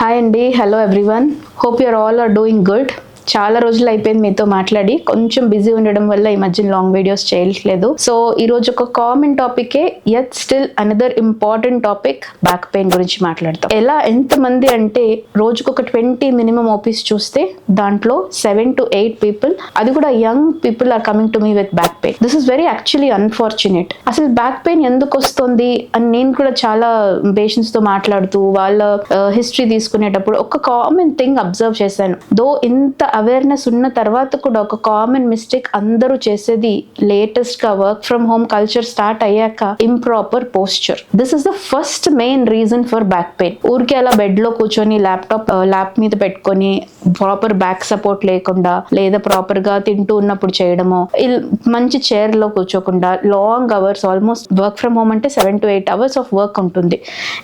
Hi అండి hello everyone hope your all are doing good చాలా రోజులు అయిపోయింది మీతో మాట్లాడి. కొంచెం బిజీ ఉండడం వల్ల ఈ మధ్య లాంగ్ వీడియోస్ చేయట్లేదు. సో ఈ రోజు ఒక common టాపికే yet still another important topic back pain గురించి మాట్లాడతాం. ఎలా ఎంతమంది అంటే రోజుకు ఒక ట్వంటీ మినిమం ఆఫీస్ చూస్తే దాంట్లో సెవెన్ టు ఎయిట్ పీపుల్ అది కూడా young people are coming to me with back pain this is very actually unfortunate అసలు బ్యాక్ పెయిన్ ఎందుకు వస్తుంది అని నేను కూడా చాలా పేషెంట్స్తో మాట్లాడుతూ వాళ్ళ uh, హిస్టరీ తీసుకునేటప్పుడు ఒక కామన్ థింగ్ అబ్జర్వ్ చేశాను. దో ఇంత అవేర్నెస్ ఉన్న తర్వాత కూడా ఒక కామన్ మిస్టేక్ అందరూ చేసేది లేటెస్ట్గా work from home culture start అయ్యాక improper posture this is the first main reason for back pain ఊరికే అలా బెడ్లో కూర్చొని ల్యాప్టాప్ ల్యాప్ uh, మీద పెట్టుకొని ప్రాపర్ బ్యాక్ సపోర్ట్ లేకుండా లేదా ప్రాపర్గా తింటూ ఉన్నప్పుడు చేయడము ఇల్- మంచి చైర్లో కూర్చోకుండా long hours almost work from home అంటే seven to eight hours of work ఉంటుంది.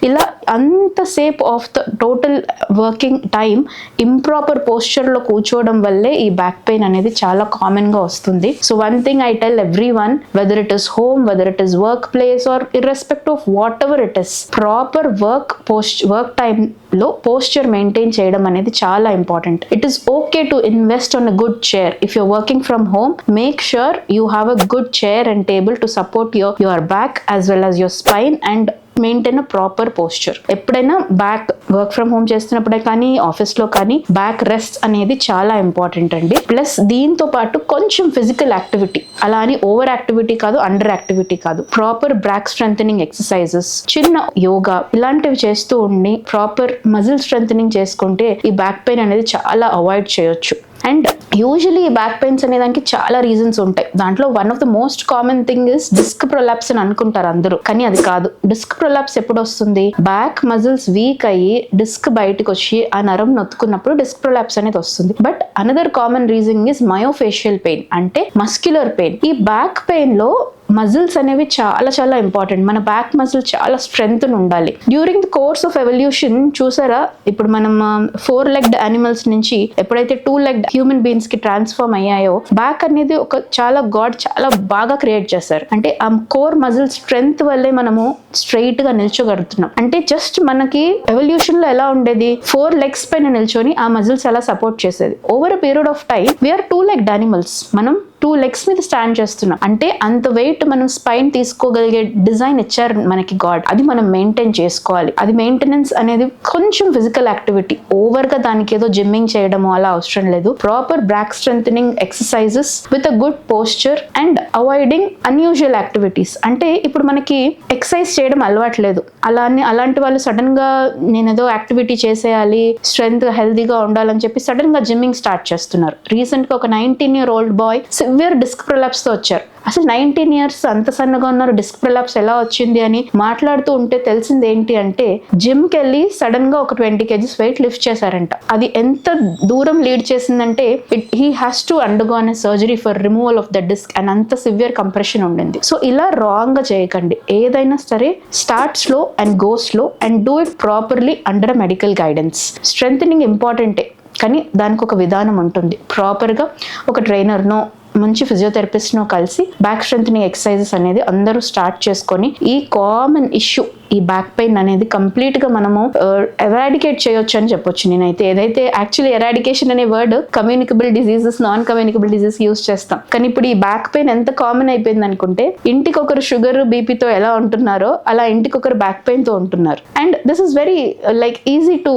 ఇలా అంతసేపు of the total working time improper పోస్చర్లో కూర్చోవడం వల్లే ఈ బ్యాక్ పెయిన్ అనేది చాలా కామన్గా వస్తుంది. So one thing I tell every one whether it is home whether it is work place or irrespect of whatever it is proper work post work టైమ్లో posture maintain చేయడం అనేది చాలా important it is okay to invest on a good chair if your working from home make sure you have a good chair and table to support your your back as well as your spine and maintain proper posture ఎప్పుడైనా back work from home చేస్తున్నప్పుడే కానీ ఆఫీస్లో కానీ back rest అనేది చాలా important అండి. Plus దీంతో పాటు కొంచెం ఫిజికల్ యాక్టివిటీ అలా అని ఓవర్ యాక్టివిటీ కాదు అండర్ యాక్టివిటీ కాదు. ప్రాపర్ బ్యాక్ స్ట్రెంగ్ ఎక్సర్సైజెస్ చిన్న యోగా ఇలాంటివి చేస్తూ ఉండి ప్రాపర్ మజిల్ స్ట్రెంగ్ చేసుకుంటే ఈ బ్యాక్ పెయిన్ అనేది చాలా అవాయిడ్ చేయొచ్చు. అండ్ యూజువలీ బ్యాక్ పెయిన్స్ అనే దానికి చాలా రీజన్స్ ఉంటాయి. దాంట్లో one of the most common thing is disc prolapse అని అనుకుంటారు అందరూ. కానీ అది కాదు. డిస్క్ ప్రొలాప్స్ ఎప్పుడు వస్తుంది? బ్యాక్ మజిల్స్ వీక్ అయ్యి డిస్క్ బయటకు వచ్చి ఆ నరం నొత్తుకున్నప్పుడు డిస్క్ ప్రొలాప్స్ అనేది వస్తుంది. But another common reason is myofascial pain అంటే మస్క్యులర్ పెయిన్ ఈ బ్యాక్ పెయిన్లో మజిల్స్ అనేవి చాలా చాలా ఇంపార్టెంట్ మన బ్యాక్ మజిల్ చాలా స్ట్రెంగ్త్ ఉండాలి. During the course of evolution చూసారా? ఇప్పుడు మనం ఫోర్ లెగ్డ్ యానిమల్స్ నుంచి ఎప్పుడైతే టూ లెగ్డ్ హ్యూమన్ బీయింగ్స్కి ట్రాన్స్ఫార్మ్ అయ్యాయో బ్యాక్ అనేది ఒక చాలా గాడ్ చాలా బాగా క్రియేట్ చేశారు. అంటే ఆ కోర్ మజిల్ స్ట్రెంగ్త్ వల్లే మనము స్ట్రైట్గా నిల్చోగలుగుతున్నాం. అంటే జస్ట్ మనకి ఎవల్యూషన్లో ఎలా ఉండేది? ఫోర్ లెగ్స్ పైన నిల్చొని ఆ మజిల్స్ అలా సపోర్ట్ చేసేది? Over a period of time we are two legged animals మనం టూ లెగ్స్ మీద స్టాండ్ చేస్తున్నాం. అంటే అంత వెయిట్ మనం స్పైన్ తీసుకోగలిగే డిజైన్ ఇచ్చారు మనకి గాడ్. అది మనం మెయింటైన్ చేసుకోవాలి. అది మెయింటెనెన్స్ అనేది కొంచెం ఫిజికల్ యాక్టివిటీ ఓవర్గా దానికి ఏదో జిమ్మింగ్ చేయడము అలా అవసరం లేదు. Proper back strength exercises with a good posture and avoiding unusual activities అంటే ఇప్పుడు మనకి ఎక్సర్సైజ్ చేయడం అలవాట్లేదు అలా అని అలాంటి వాళ్ళు సడన్గా నేను ఏదో యాక్టివిటీ చేసేయాలి స్ట్రెంగ్త్ హెల్దీగా ఉండాలని చెప్పి సడన్గా జిమ్మింగ్ స్టార్ట్ చేస్తున్నారు. రీసెంట్గా ఒక nineteen year old boy severe disc ప్రొలాప్స్తో వచ్చారు. అసలు నైన్టీన్ ఇయర్స్ అంత సన్నగా ఉన్నారు డిస్క్ ప్రొలాప్స్ ఎలా వచ్చింది అని మాట్లాడుతూ ఉంటే తెలిసింది ఏంటి అంటే జిమ్కి వెళ్ళి సడన్గా ఒక ట్వంటీ కేజీస్ వెయిట్ లిఫ్ట్ చేశారంట. అది ఎంత దూరం లీడ్ చేసిందంటే it he has to undergo అనే surgery for removal of the disc and అంత సివియర్ కంప్రెషన్ ఉండింది. సో ఇలా రాంగ్గా చేయకండి. ఏదైనా సరే start slow and go slow and do it properly under medical guidance strength ఇంపార్టెంటే కానీ దానికి ఒక విధానం ఉంటుంది. ప్రాపర్గా ఒక ట్రైనర్నో మంచి ఫిజియోథెరపిస్ట్ను కలిసి బ్యాక్ స్ట్రెంగ్ ఎక్సర్సైజెస్ అనేది అందరూ స్టార్ట్ చేసుకొని ఈ కామన్ ఇష్యూ ఈ బ్యాక్ పెయిన్ అనేది కంప్లీట్గా మనము uh, ఎరాడికేట్ చేయొచ్చు అని చెప్పొచ్చు నేనైతే. ఏదైతే యాక్చువల్లీ ఎరాడికేషన్ అనే word communicable diseases non communicable disease use చేస్తాం. కానీ ఇప్పుడు ఈ బ్యాక్ పెయిన్ ఎంత కామన్ అయిపోయింది అనుకుంటే ఇంటికి ఒకరు షుగర్ బీపీతో ఎలా ఉంటున్నారో అలా ఇంటికి ఒకరు బ్యాక్ పెయిన్తో ఉంటున్నారు. And this is very like easy to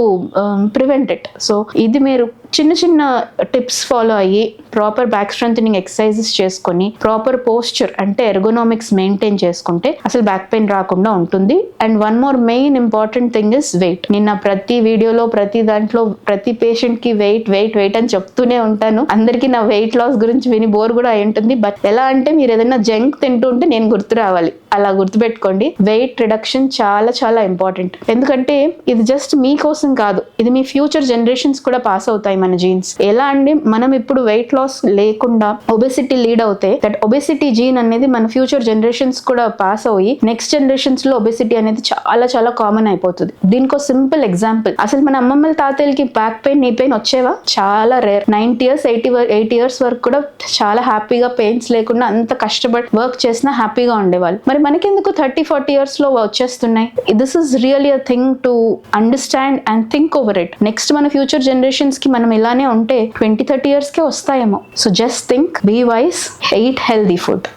prevent it so ఇది మీరు చిన్న చిన్న టిప్స్ ఫాలో అయ్యి ప్రాపర్ బ్యాక్ స్ట్రెంగ్ ఎక్సర్సైజెస్ చేసుకొని ప్రాపర్ పోస్చర్ అంటే ఎర్గోనామిక్స్ మెయింటైన్ చేసుకుంటే అసలు బ్యాక్ పెయిన్ రాకుండా ఉంటుంది. And one more main important thing is weight నిన్న ప్రతి వీడియోలో ప్రతి దాంట్లో ప్రతి పేషెంట్కి వెయిట్ వెయిట్ వెయిట్ అని చెప్తూనే ఉంటాను. అందరికీ నా వెయిట్ లాస్ గురించి విని బోర్ కూడా అయి ఉంటుంది. బట్ ఎలా అంటే మీరు ఏదైనా జంక్ తింటూ ఉంటే నేను గుర్తు రావాలి. అలా గుర్తుపెట్టుకోండి. వెయిట్ రిడక్షన్ చాలా చాలా ఇంపార్టెంట్ ఎందుకంటే ఇది జస్ట్ మీకోసం కాదు. ఇది మీ ఫ్యూచర్ జనరేషన్స్ కూడా పాస్ అవుతాయి మన జీన్స్ ఎలా అండి మనం ఇప్పుడు వెయిట్ లాస్ లేకుండా ఒబెసిటీ లీడ్ అవుతే దట్ ఒబెసిటీ జీన్ అనేది మన ఫ్యూచర్ జనరేషన్స్ కూడా పాస్ అయ్యి నెక్స్ట్ జనరేషన్స్లో ఒబెసిటీ అనేది చాలా చాలా కామన్ అయిపోతుంది. దీనికి సింపుల్ ఎగ్జాంపుల్ అసలు మన అమ్మమ్మల తాతయ్యలకి బ్యాక్ పెయిన్ నీ పెయిన్ వచ్చేవా? చాలా rare ninety years eighty eight years వరకు కూడా చాలా హ్యాపీగా పెయిన్స్ లేకుండా అంత కష్టపడి వర్క్ చేసినా హ్యాపీగా ఉండేవాళ్ళు. మరి మరి మనకెందుకు థర్టీ ఫార్టీ ఇయర్స్లో వచ్చేస్తున్నాయి? This is really a thing to understand and think over it next మన ఫ్యూచర్ జనరేషన్స్కి మనం ఇలానే ఉంటే ట్వంటీ థర్టీ ఇయర్స్ కే వస్తాయేమో. So just think be wise eat healthy food